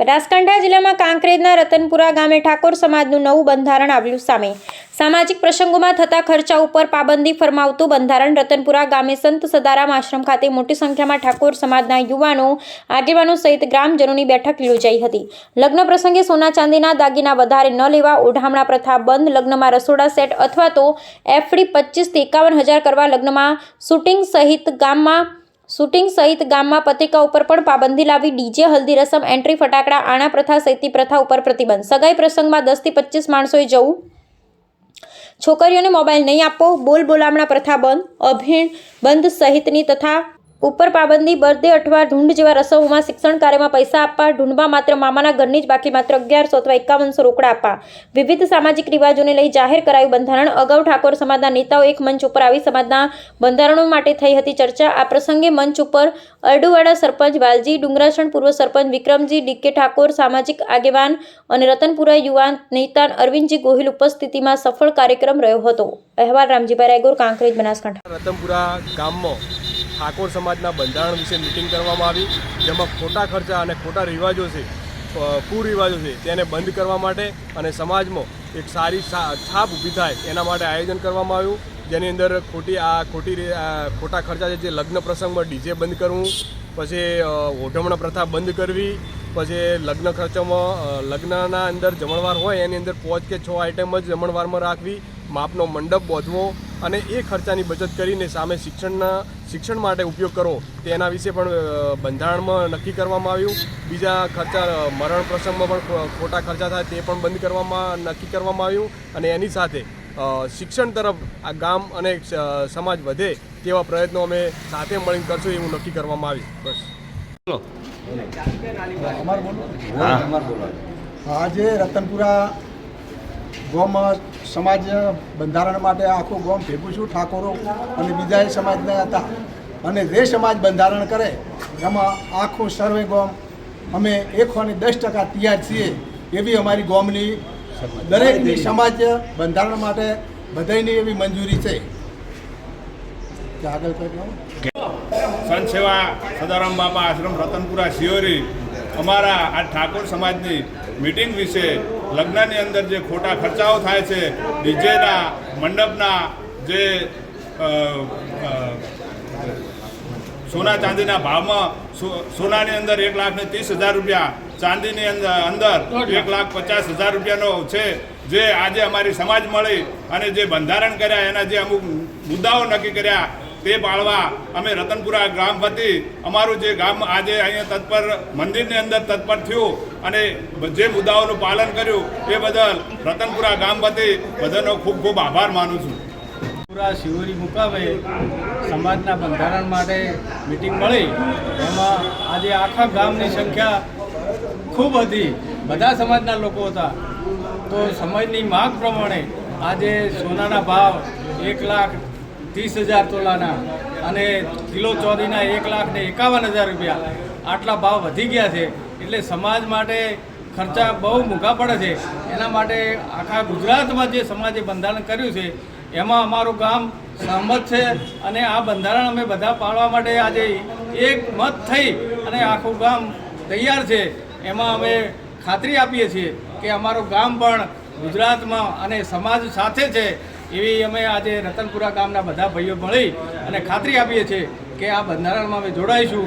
બનાસકાંઠા જિલ્લામાં કાંકરેજના રતનપુરા ગામે ઠાકોર સમાજનું નવું બંધારણ આવ્યું સામે. સામાજિક પ્રસંગોમાં થતા ખર્ચા ઉપર પાબંદી ફરમાવતું બંધારણ રતનપુરા ગામે સંત સદારામ આશ્રમ ખાતે મોટી સંખ્યામાં ઠાકોર સમાજના યુવાનો, આગેવાનો સહિત ગ્રામજનોની બેઠક યોજાઈ હતી. લગ્ન પ્રસંગે સોના ચાંદીના દાગીના વધારે ન લેવા ઓઢામણા પ્રથા બંધ, લગ્નમાં રસોડા સેટ અથવા તો એફડી પચીસથી એકાવન હજાર કરવા લગ્નમાં શૂટિંગ સહિત ગામમાં શૂટિંગ સહિત ગામમાં પત્રિકા ઉપર પણ પાબંદી લાવી ડીજે, હલ્દી રસમ, એન્ટ્રી, ફટાકડા, આણા પ્રથા સહિતની પ્રથા ઉપર પ્રતિબંધ. સગાઈ પ્રસંગમાં દસથી પચીસ માણસોએ જવું. છોકરીઓને મોબાઈલ નહીં આપવો. બોલ બોલામણા પ્રથા બંધ. અભિણ બંધ સહિતની તથા ઉપર પાબંદી, બર્થડે અઠવા ઢૂંઢ જેવા રસોમાં શિક્ષણ કાર્યમાં પૈસા આપવા ઢૂંઢમાં માત્ર મામાના ઘરની જ બાકી માત્ર અગિયારસો અથવા એકાવનસો રોકડા આપવા. વિવિધ સામાજિક રિવાજોને લઈ જાહેર કરાયું બંધારણ. અગાઉ ઠાકોર સમાજના નેતાઓ એક મંચ ઉપર આવી સમાજના બંધારણો માટે થઈ હતી ચર્ચા. આ પ્રસંગે મંચ ઉપર અરડુવાડા સરપંચ વાલજી, ડુંગરાસણ પૂર્વ સરપંચ વિક્રમજી ડીકે ઠાકોર, સામાજિક આગેવાન અને રતનપુરા યુવાન નેતા અરવિંદજી ગોહિલ ઉપસ્થિતિમાં સફળ કાર્યક્રમ રહ્યો હતો. અહેવાલ રામજીભાઈ રાયગોર, કાંકરેજ, બનાસકાંઠા. રતનપુરા ગામમાં ઠાકોર સમાજના બંધારણ વિશે મિટિંગ કરવામાં આવી, જેમાં ખોટા ખર્ચા અને ખોટા રિવાજો છે કુરિવાજો છે, તેને બંધ કરવા માટે અને સમાજમાં એક સારી છાપ ઊભી થાય એના માટે આયોજન કરવામાં આવ્યું. જેની અંદર ખોટી, આ ખોટી ખોટા ખર્ચા છે, જે લગ્ન પ્રસંગમાં ડીજે બંધ કરવું, પછી ઓઢમણ પ્રથા બંધ કરવી, પછી લગ્ન ખર્ચામાં લગ્નના અંદર જમણવાર હોય, એની અંદર પાંચ કે છ આઈટમ જ જમણવારમાં રાખવી, માપનો મંડપ બાંધવો અને એ ખર્ચાની બચત કરીને સામે શિક્ષણના શિક્ષણ માટે ઉપયોગ કરો તેના વિશે પણ બંધારણમાં નક્કી કરવામાં આવ્યું. બીજા ખર્ચા મરણ પ્રસંગમાં પણ ખોટા ખર્ચા થાય તે પણ બંધ કરવામાં નક્કી કરવામાં આવ્યું. અને એની સાથે શિક્ષણ તરફ આ ગામ અને સમાજ વધે તેવા પ્રયત્નો અમે સાથે મળીને કરશું એવું નક્કી કરવામાં આવ્યું. બસ. આજે રતનપુરા ગામમાં સમાજ બંધારણ માટે આખું ગોમ ભેગું છું, ઠાકોરો અને બીજા સમાજના હતા. અને જે સમાજ બંધારણ કરે, એમાં આખું સર્વે ગોમ, અમે એકસો ને દસ ટકા તૈયાર છીએ એવી અમારી ગોમની દરેકની સમાજ બંધારણ માટે બધાની એવી મંજૂરી છે. આગળ સંત સેવા સદારામ બાપા આશ્રમ રતનપુરા શિયોરી અમારા આ ઠાકોર સમાજની મિટિંગ વિશે લગ્નની અંદર જે ખોટા ખર્ચાઓ થાય છે ડીજેના મંડપના જે સોના ચાંદીના ભાવમાં સોનાની અંદર એક લાખ ને ત્રીસ હજાર રૂપિયા ચાંદીની અંદર અંદર એક લાખ પચાસ હજાર રૂપિયાનો છે જે આજે અમારી સમાજ મળી અને જે બંધારણ કર્યા એના જે અમુક મુદ્દાઓ નક્કી કર્યા તે પાળવા અમે રતનપુરા ગ્રામ વતી અમારું જે ગામ આજે અહીંયા તત્પર મંદિરની અંદર તત્પર થયું અને જે મુદ્દાઓનું પાલન કર્યું એ બદલ રતનપુરા ગામ વતી બધાનો ખૂબ ખૂબ આભાર માનું છું. પૂરા શિવરી મુકામે સમાજના બંધારણ માટે મિટિંગ મળી. એમાં આજે આખા ગામની સંખ્યા ખૂબ હતી બધા સમાજના લોકો હતા. તો સમયની માગ પ્રમાણે આજે સોનાના ભાવ એક લાખ ત્રીસ હજાર તોલાના અને કિલો ચોરીના એક લાખ ને એકાવન હજાર રૂપિયા. આટલા ભાવ વધી ગયા છે. એટલે સમાજ માટે ખર્ચા બહુ મોંઘા પડે છે. એના માટે આખા ગુજરાતમાં જે સમાજે બંધારણ કર્યું છે, એમાં અમારું ગામ સહમત છે અને આ બંધારણ અમે બધા પાળવા માટે આજે એક મત થઈ અને આખું ગામ તૈયાર છે. એમાં અમે ખાતરી આપીએ છીએ કે અમારું ગામ પણ ગુજરાતમાં અને સમાજ સાથે છે. એવી અમે આજે રતનપુરા ગામના બધા ભાઈઓ મળી અને ખાતરી આપીએ છીએ કે આ બંધારણમાં અમે જોડાઈશું,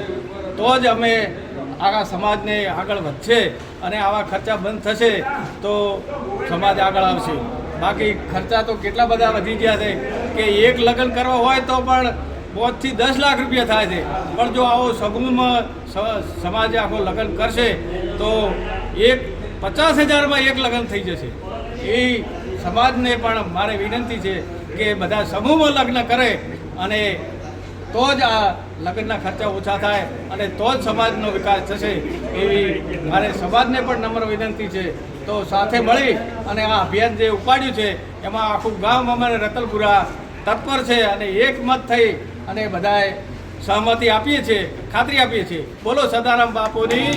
તો જ અમે આખા સમાજને આગળ વધશે અને આવા ખર્ચા બંધ થશે તો સમાજ આગળ આવશે. બાકી ખર્ચા તો કેટલા બધા વધી ગયા છે કે એક લગ્ન કરવા હોય તો પણ પાંચથી દસ લાખ રૂપિયા થાય છે. પણ જો આવો સગુનમાં સમાજ આખો લગ્ન કરશે તો એક પચાસ હજારમાં એક લગ્ન થઈ જશે. એ સમાજને પણ મારે વિનંતી છે કે બધા સમૂહમાં લગ્ન કરે અને તો જ આ લગ્નના ખર્ચા ઓછા થાય અને તો જ સમાજનો વિકાસ થશે એવી મારે સમાજને પણ નમ્ર વિનંતી છે. તો સાથે મળી અને આ અભિયાન જે ઉપાડ્યું છે, એમાં આખું ગામ અમારે રતલપુરા તત્પર છે અને એકમત થઈ અને બધાએ સહમતિ આપીએ છીએ, ખાતરી આપીએ છીએ. બોલો સદારામ બાપુની.